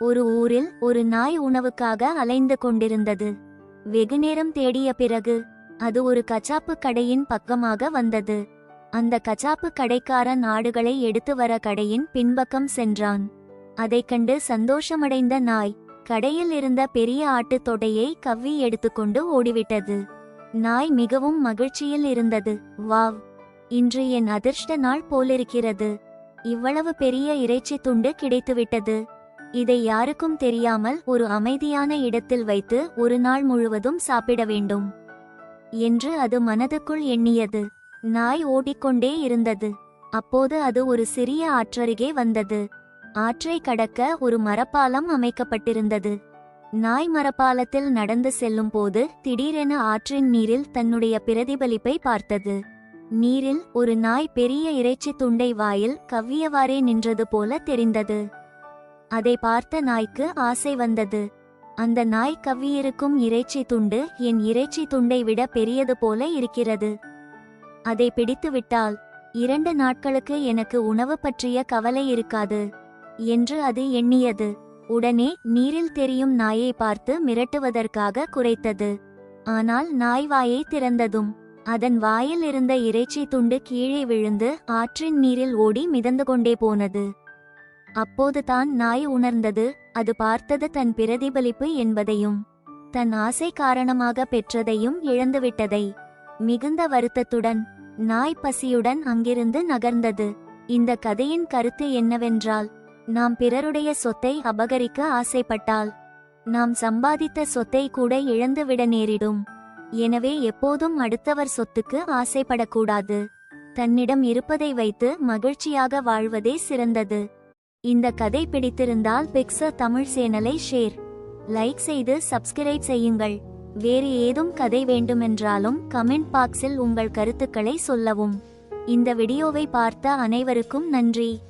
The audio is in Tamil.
ஒரு ஊரில் ஒரு நாய் உணவுக்காக அலைந்து கொண்டிருந்தது. வெகுநேரம் தேடிய பிறகு அது ஒரு கச்சாப்பு கடையின் பக்கமாக வந்தது. அந்த கச்சாப்பு கடைக்காரன் ஆடுகளை எடுத்து வர கடையின் பின்பக்கம் சென்றான். அதைக் கண்டு சந்தோஷமடைந்த நாய் கடையில் இருந்த பெரிய ஆட்டுத் தொடையை கவ்வி எடுத்துக்கொண்டு ஓடிவிட்டது. நாய் மிகவும் மகிழ்ச்சியில் இருந்தது. வாவ்! இன்று என் அதிர்ஷ்ட நாள் போலிருக்கிறது. இவ்வளவு பெரிய இறைச்சி துண்டு கிடைத்துவிட்டது. இதை யாருக்கும் தெரியாமல் ஒரு அமைதியான இடத்தில் வைத்து ஒரு நாள் முழுவதும் சாப்பிட வேண்டும். என்று அது மனதுக்குள் எண்ணியது. நாய் ஓடிக்கொண்டே இருந்தது. அப்போது அது ஒரு சிறிய ஆற்றருகே வந்தது. ஆற்றை கடக்க ஒரு மரப்பாலம் அமைக்கப்பட்டிருந்தது. நாய் மரப்பாலத்தில் நடந்து செல்லும் போது திடீரென ஆற்றின் நீரில் தன்னுடைய பிரதிபலிப்பை பார்த்தது. நீரில் ஒரு நாய் பெரிய இறைச்சி துண்டை வாயில் கவ்வியவாறே நின்றது போல தெரிந்தது. அதை பார்த்த நாய்க்கு ஆசை வந்தது. அந்த நாய் கவ்வியிருக்கும் இறைச்சி துண்டு என் இறைச்சி துண்டை விட பெரியது போல இருக்கிறது. அதை பிடித்துவிட்டால் இரண்டு நாட்களுக்கு எனக்கு உணவு பற்றிய கவலை இருக்காது என்று அது எண்ணியது. உடனே நீரில் தெரியும் நாயை பார்த்து மிரட்டுவதற்காக குறைத்தது ஆனால் நாய் வாயை திறந்ததும் அதன் வாயில் இருந்த இறைச்சி துண்டு கீழே விழுந்து ஆற்றின் நீரில் ஓடி மிதந்து கொண்டே போனது. அப்போதுதான் நாய் உணர்ந்தது அது பார்த்தது தன் பிரதிபலிப்பு என்பதையும் தன் ஆசை காரணமாக பெற்றதையும் இழந்துவிட்டதை. மிகுந்த வருத்தத்துடன் நாய் பசியுடன் அங்கிருந்து நகர்ந்தது. இந்த கதையின் கருத்து என்னவென்றால் நாம் பிறருடைய சொத்தை அபகரிக்க ஆசைப்பட்டால் நாம் சம்பாதித்த சொத்தை கூட இழந்துவிட நேரிடும். எனவே எப்போதும் அடுத்தவர் சொத்துக்கு ஆசைப்படக்கூடாது. தன்னிடம் இருப்பதை வைத்து மகிழ்ச்சியாக வாழ்வதே சிறந்தது. இந்த கதை பிடித்திருந்தால் பிக்ச தமிழ் சேனலை ஷேர் லைக் செய்து சப்ஸ்கிரைப் செய்யுங்கள். வேறு ஏதும் கதை வேண்டுமென்றாலும் கமெண்ட் பாக்ஸில் உங்கள் கருத்துக்களை சொல்லவும். இந்த வீடியோவை பார்த்த அனைவருக்கும் நன்றி.